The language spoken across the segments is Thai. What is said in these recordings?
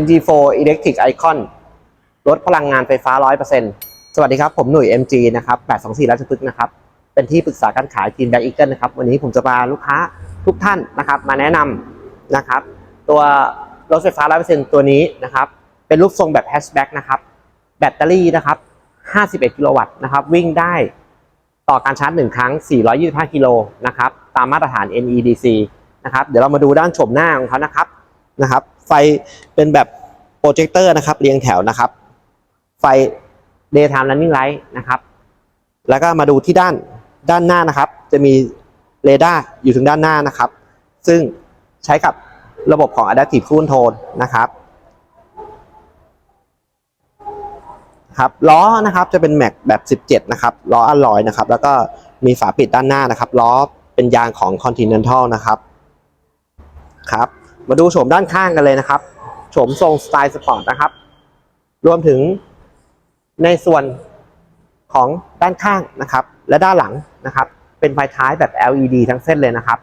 MG4 Electric Icon รถพลังงานไฟฟ้า 100%สวัสดีครับ ผมหนุ่ย MG นะครับ 824ราชพฤกษ์นะครับ เป็นที่ปรึกษาการขายทีมแบ็กอีเกิลนะครับ วันนี้ผมจะพาลูกค้าทุกท่านนะครับ มาแนะนำนะครับ ตัวรถไฟฟ้า 100%ตัวนี้นะครับ เป็นรูปทรงแบบแฮชแบ็กนะครับ แบตเตอรี่นะครับ 51 กิโลวัตต์นะครับ วิ่งได้ต่อการชาร์จ 1 ครั้ง 425 กิโลนะครับ ตามมาตรฐาน NEDC นะครับ เดี๋ยวเรามาดูด้านโฉมหน้าของเขานะครับ นะครับ ไฟเป็นแบบโปรเจคเตอร์นะครับเรียงแถวนะครับ ไฟ daytime running light นะครับ แล้วก็มาดูที่ด้านด้านหน้านะครับ จะมีเรดาร์อยู่ถึงด้านหน้านะครับ ซึ่งใช้กับระบบของ Adaptive Cruise Control นะครับครับล้อนะครับจะเป็นแม็กแบบ 17 นะครับล้ออลลอยนะครับ แล้วก็มีฝาปิดด้านหน้านะครับล้อเป็นยางของ Continental นะครับครับ มาดูโฉมด้านข้างกันเลยนะครับโฉมทรงสไตล์สปอร์ตนะครับ รวมถึงในส่วนของด้านข้างนะครับ และด้านหลังนะครับ เป็นไฟท้ายแบบ LED ทั้งเส้นเลยนะครับ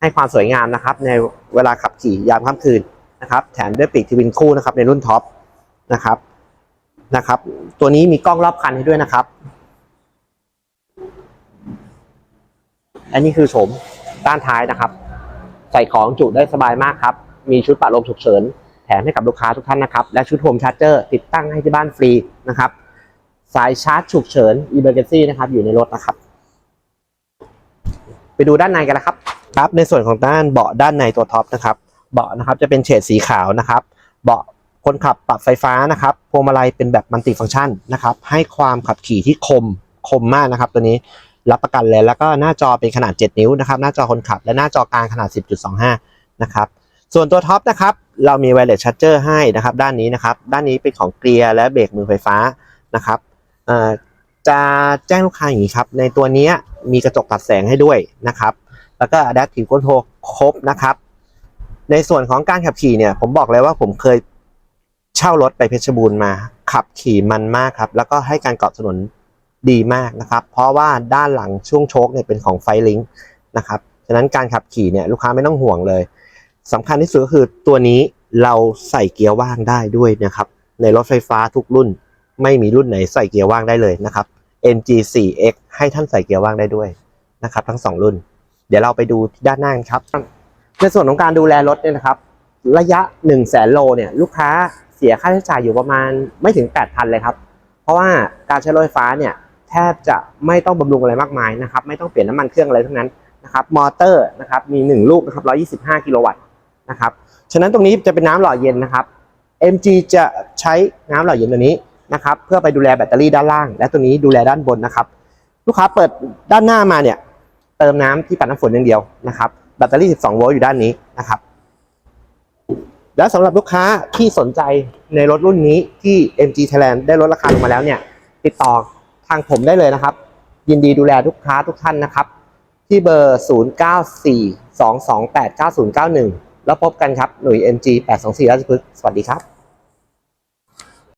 ให้ความสวยงามนะครับ ในเวลาขับขี่ยามค่ำคืนนะครับ แถมด้วยปีกทวินคู่นะครับ ในรุ่นท็อปนะครับนะครับ ตัวนี้มีกล้องรอบคันให้ด้วยนะครับ อันนี้คือโฉมด้านท้ายนะครับ ใส่ของจุได้สบายมากครับ มีชุดปะลมฉุกเฉิน แถมให้กับลูกค้าทุกท่านนะครับ และชุดโฮมชาร์จเจอร์ติดตั้งให้ที่บ้านฟรีนะครับ สายชาร์จฉุกเฉิน Emergency นะครับ อยู่ในรถนะครับ ไปดูด้านในกันนะครับ ครับ ในส่วนของด้านเบาะด้านในตัวท็อปนะครับ เบาะนะครับจะเป็นเฉดสีขาวนะครับ เบาะคนขับปรับไฟฟ้านะครับพวงมาลัยเป็นแบบมัลติฟังก์ชันนะครับ ให้ความขับขี่ที่คมคมมากนะครับ ตัวนี้ รับประกันเลยแล้วก็หน้าจอเป็นขนาด 7 นิ้วนะครับหน้าจอคนขับและหน้าจอกลางขนาด 10.25 นะครับส่วนตัวท็อปนะครับเรามี wireless charger ให้นะครับด้านนี้นะครับด้านนี้เป็นของเกียร์และเบรกมือไฟฟ้านะครับจะแจ้งลูกค้าอย่างนี้ครับในตัวนี้มีกระจกตัดแสงให้ด้วยนะครับแล้วก็ adaptive control ครบนะครับในส่วนของการขับขี่เนี่ยผมบอกเลยว่าผมเคยเช่ารถไปเพชรบูรณ์มา ขับขี่มันมากครับแล้วก็ให้การเกาะถนน ดีมากนะครับ เพราะว่าด้านหลังช่วงโชคเนี่ยเป็นของไฟลิงนะครับฉะนั้นการขับขี่เนี่ยลูกค้าไม่ต้องห่วงเลยสำคัญที่สุดก็คือตัวนี้เราใส่เกียร์ว่างได้ด้วยนะครับ ในรถไฟฟ้าทุกรุ่น ไม่มีรุ่นไหนใส่เกียร์ว่างได้เลยนะครับ MG4X ให้ท่านใส่เกียร์ว่างได้ด้วยนะครับ ทั้งสองรุ่น เดี๋ยวเราไปดูที่ด้านหน้ากันครับ ในส่วนของการดูแลรถเนี่ยนะครับ ระยะ1นึ่งแสนโลเนี่ยลูกค้าเสียค่าใช้จ่ายอยู่ประมาณไม่ถึง 8,000 เลยครับ เพราะว่าการใช้รถไฟฟ้าเนี่ย แทบจะไม่ต้องบำรุงอะไรมากมายนะครับไม่ต้องเปลี่ยนน้ำมันเครื่องอะไรทั้งนั้นนะครับมอเตอร์นะครับมี 1 ลูกนะครับ125 กิโลวัตต์นะครับฉะนั้นตรงนี้จะเป็นน้ำหล่อเย็นนะครับ MG จะใช้น้ำหล่อเย็นตัวนี้นะครับเพื่อไปดูแลแบตเตอรี่ด้านล่าง และตัวนี้ดูแลด้านบนนะครับ ลูกค้าเปิดด้านหน้ามาเนี่ยเติมน้ำที่ปัดน้ำฝนอย่างเดียวนะครับแบตเตอรี่ 12 โวลต์อยู่ด้านนี้นะครับ แล้วสำหรับลูกค้าที่สนใจในรถรุ่นนี้ที่ MG Thailand ได้ลดราคาลงมาแล้วเนี่ยติดต่อางผมได้เลยนะครับ ยินดีดูแลลูกค้าทุกท่านนะครับ ที่เบอร์ 0942289091 แล้วพบกันครับ หน่วย MG 824ราชพฤกษ์สวัสดีครับ